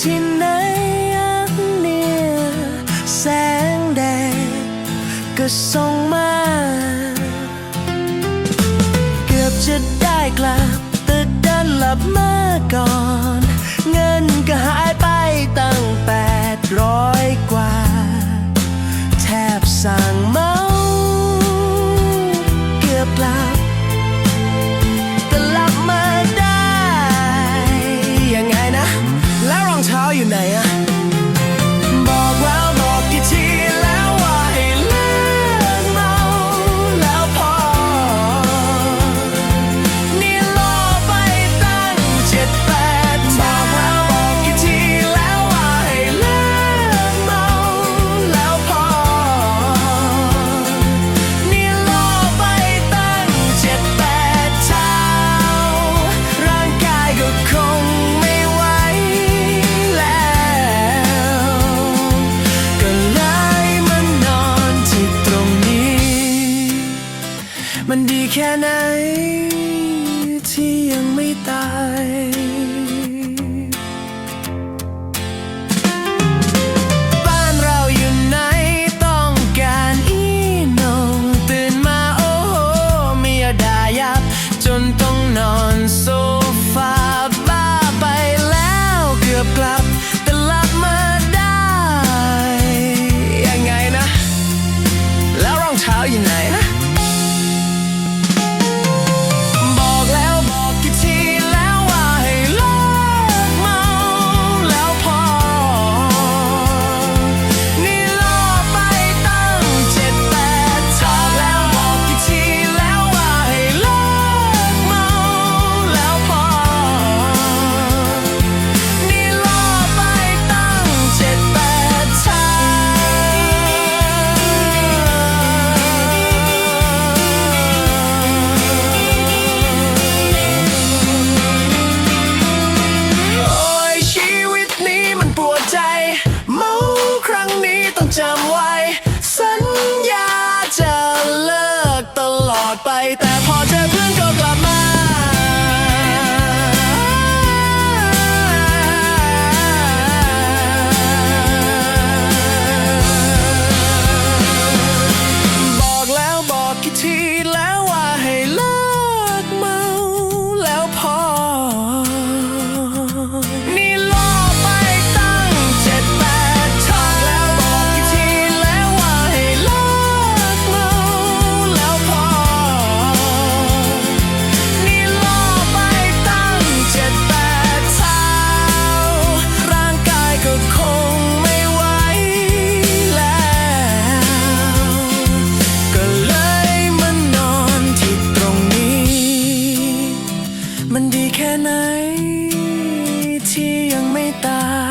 ที่ไหนอักเนี่ย แสงแดดก็ส่องมา มันดีแค่ไหนที่ยังไม่ตาย องจำไว้ สัญญาจะเลิกตลอดไปแต่ มันดีแค่ไหน ที่ยังไม่ตาย